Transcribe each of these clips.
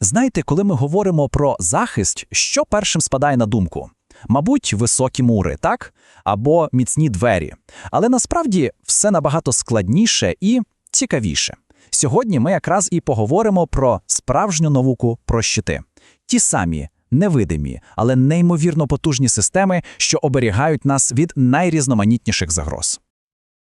Знаєте, коли ми говоримо про захист, що першим спадає на думку? Мабуть, високі мури, так? Або міцні двері. Але насправді все набагато складніше і цікавіше. Сьогодні ми якраз і поговоримо про справжню науку про щити. Ті самі невидимі, але неймовірно потужні системи, що оберігають нас від найрізноманітніших загроз.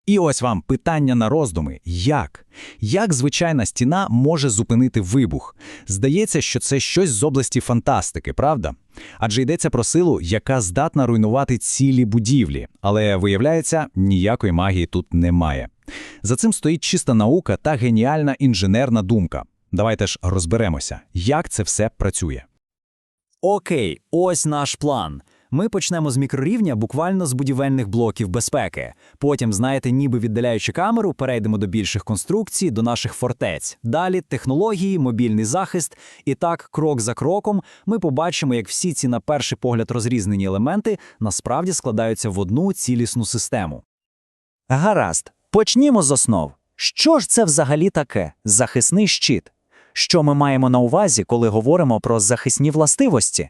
І ось вам питання на роздуми: як? Як звичайна стіна може зупинити вибух? Здається, що це щось з області фантастики, правда? Адже йдеться про силу, яка здатна руйнувати цілі будівлі, але виявляється, ніякої магії тут немає. За цим стоїть чиста наука та геніальна інженерна думка. Давайте ж розберемося, як це все працює. Окей, ось наш план. Ми почнемо з мікрорівня буквально з будівельних блоків безпеки. Потім, знаєте, ніби віддаляючи камеру, перейдемо до більших конструкцій, до наших фортець. Далі технології, мобільний захист. І так, крок за кроком, ми побачимо, як всі ці на перший погляд розрізнені елементи насправді складаються в одну цілісну систему. Гаразд, почнімо з основ. Що ж це взагалі таке захисний щит? Що ми маємо на увазі, коли говоримо про захисні властивості?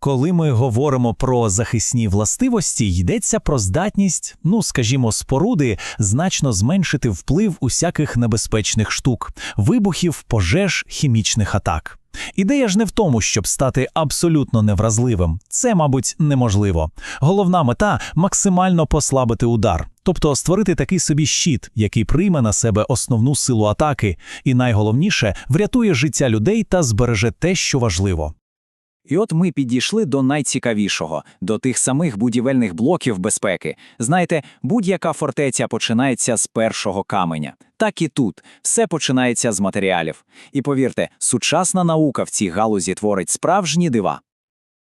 Коли ми говоримо про захисні властивості, йдеться про здатність, ну скажімо, споруди значно зменшити вплив усяких небезпечних штук, вибухів, пожеж, хімічних атак. Ідея ж не в тому, щоб стати абсолютно невразливим. Це, мабуть, неможливо. Головна мета максимально послабити удар, тобто створити такий собі щит, який прийме на себе основну силу атаки, і найголовніше врятує життя людей та збереже те, що важливо. І от ми підійшли до найцікавішого, до тих самих будівельних блоків безпеки. Знаєте, будь-яка фортеця починається з першого каменя. Так і тут все починається з матеріалів. І повірте, сучасна наука в цій галузі творить справжні дива.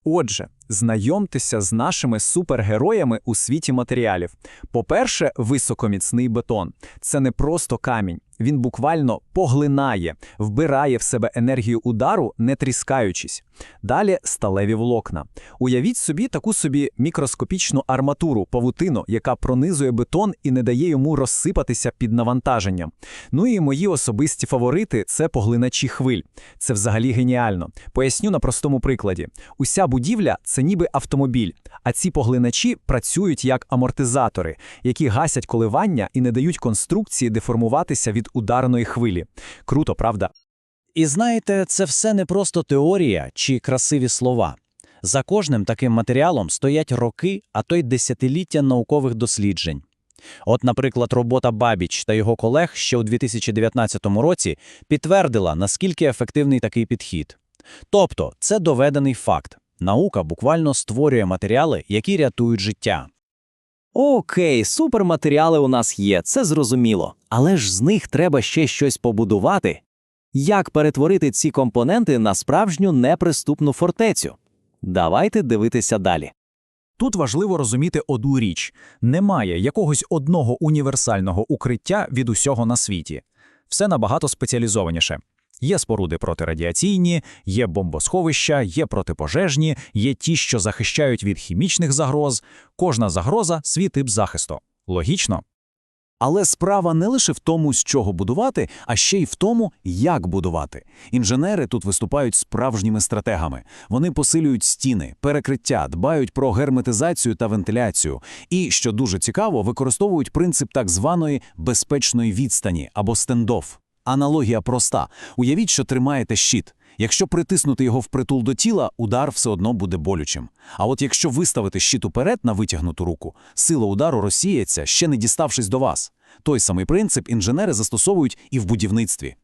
Отже, знайомтеся з нашими супергероями у світі матеріалів. По-перше, високоміцний бетон. Це не просто камінь. Він буквально поглинає, вбирає в себе енергію удару, не тріскаючись. Далі сталеві волокна. Уявіть собі таку собі мікроскопічну арматуру, павутину, яка пронизує бетон і не дає йому розсипатися під навантаженням. Ну і мої особисті фаворити це поглиначі хвиль. Це взагалі геніально. Поясню на простому прикладі: уся будівля це ніби автомобіль, а ці поглиначі працюють як амортизатори, які гасять коливання і не дають конструкції деформуватися від ударної хвилі. Круто, правда? І знаєте, це все не просто теорія чи красиві слова. За кожним таким матеріалом стоять роки, а то й десятиліття наукових досліджень. От, наприклад, робота Бабіч та його колег ще у 2019 році підтвердила, наскільки ефективний такий підхід. Тобто, це доведений факт. Наука буквально створює матеріали, які рятують життя. Окей, суперматеріали у нас є, це зрозуміло. Але ж з них треба ще щось побудувати. Як перетворити ці компоненти на справжню неприступну фортецю? Давайте дивитися далі. Тут важливо розуміти одну річ: немає якогось одного універсального укриття від усього на світі. Все набагато спеціалізованіше. Є споруди протирадіаційні, є бомбосховища, є протипожежні, є ті, що захищають від хімічних загроз. Кожна загроза свій тип захисту. Логічно? Але справа не лише в тому, з чого будувати, а ще й в тому, як будувати. Інженери тут виступають справжніми стратегами. Вони посилюють стіни, перекриття, дбають про герметизацію та вентиляцію. І, що дуже цікаво, використовують принцип так званої безпечної відстані або стендоф. Аналогія проста. Уявіть, що тримаєте щит. Якщо притиснути його впритул до тіла, удар все одно буде болючим. А от якщо виставити щит уперед на витягнуту руку, сила удару розсіється, ще не діставшись до вас. Той самий принцип інженери застосовують і в будівництві.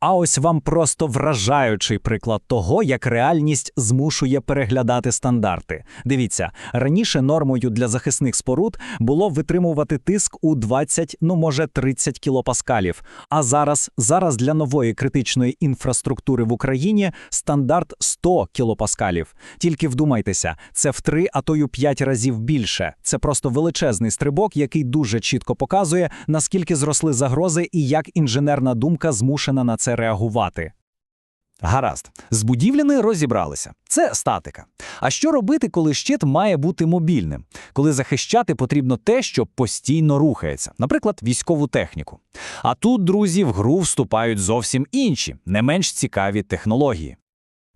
А ось вам просто вражаючий приклад того, як реальність змушує переглядати стандарти. Дивіться, раніше нормою для захисних споруд було витримувати тиск у 20, ну може 30 кілопаскалів. А зараз, зараз для нової критичної інфраструктури в Україні стандарт 100 кілопаскалів. Тільки вдумайтеся, це в 3, а то й у 5 разів більше. Це просто величезний стрибок, який дуже чітко показує, наскільки зросли загрози і як інженерна думка змушена на це реагувати. Гаразд, з будівлями розібралися. Це статика. А що робити, коли щит має бути мобільним? Коли захищати потрібно те, що постійно рухається, наприклад, військову техніку. А тут, друзі, в гру вступають зовсім інші, не менш цікаві технології.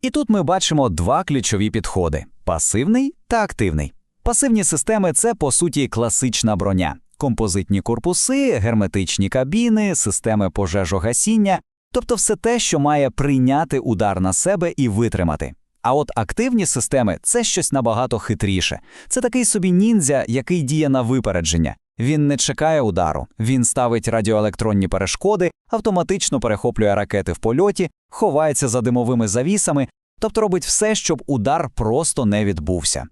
І тут ми бачимо два ключові підходи: пасивний та активний. Пасивні системи це по суті класична броня, композитні корпуси, герметичні кабіни, системи пожежогасіння, тобто все те, що має прийняти удар на себе і витримати. А от активні системи це щось набагато хитріше. Це такий собі ніндзя, який діє на випередження. Він не чекає удару, він ставить радіоелектронні перешкоди, автоматично перехоплює ракети в польоті, ховається за димовими завісами, тобто робить все, щоб удар просто не відбувся.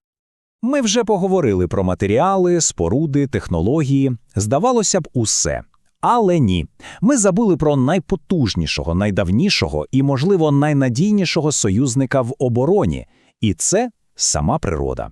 Ми вже поговорили про матеріали, споруди, технології. Здавалося б, усе. Але ні. Ми забули про найпотужнішого, найдавнішого і, можливо, найнадійнішого союзника в обороні. І це сама природа.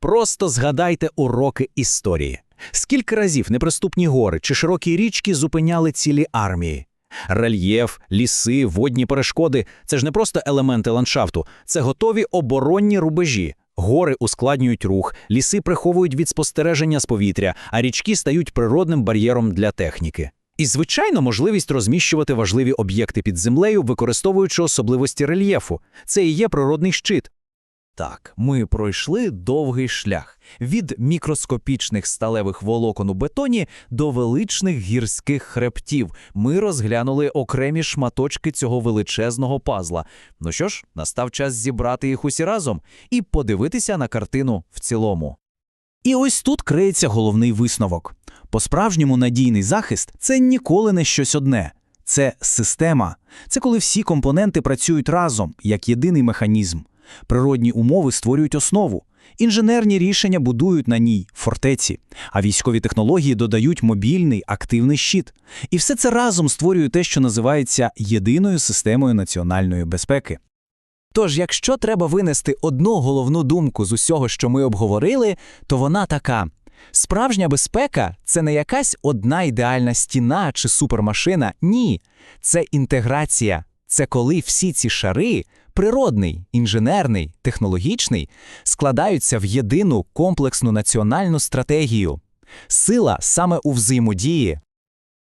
Просто згадайте уроки історії. Скільки разів неприступні гори чи широкі річки зупиняли цілі армії? Рельєф, ліси, водні перешкоди – це ж не просто елементи ландшафту, це готові оборонні рубежі. Гори ускладнюють рух, ліси приховують від спостереження з повітря, а річки стають природним бар'єром для техніки. І, звичайно, можливість розміщувати важливі об'єкти під землею, використовуючи особливості рельєфу. Це і є природний щит. Так, ми пройшли довгий шлях від мікроскопічних сталевих волокон у бетоні до величних гірських хребтів. Ми розглянули окремі шматочки цього величезного пазла. Ну що ж, настав час зібрати їх усі разом і подивитися на картину в цілому. І ось тут криється головний висновок. По-справжньому надійний захист – це ніколи не щось одне. Це система. Це коли всі компоненти працюють разом, як єдиний механізм. Природні умови створюють основу. Інженерні рішення будують на ній фортеці, а військові технології додають мобільний активний щит. І все це разом створює те, що називається єдиною системою національної безпеки. Тож, якщо треба винести одну головну думку з усього, що ми обговорили, то вона така: справжня безпека це не якась одна ідеальна стіна чи супермашина. Ні, це інтеграція. Це коли всі ці шари природний, інженерний, технологічний складаються в єдину комплексну національну стратегію. Сила саме у взаємодії.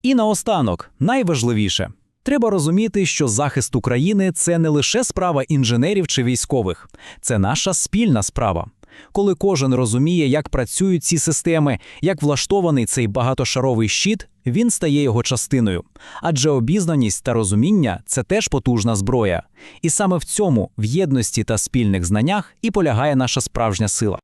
І наостанок, найважливіше. Треба розуміти, що захист України – це не лише справа інженерів чи військових. Це наша спільна справа. Коли кожен розуміє, як працюють ці системи, як влаштований цей багатошаровий щит, він стає його частиною. Адже обізнаність та розуміння – це теж потужна зброя. І саме в цьому, в єдності та спільних знаннях, і полягає наша справжня сила.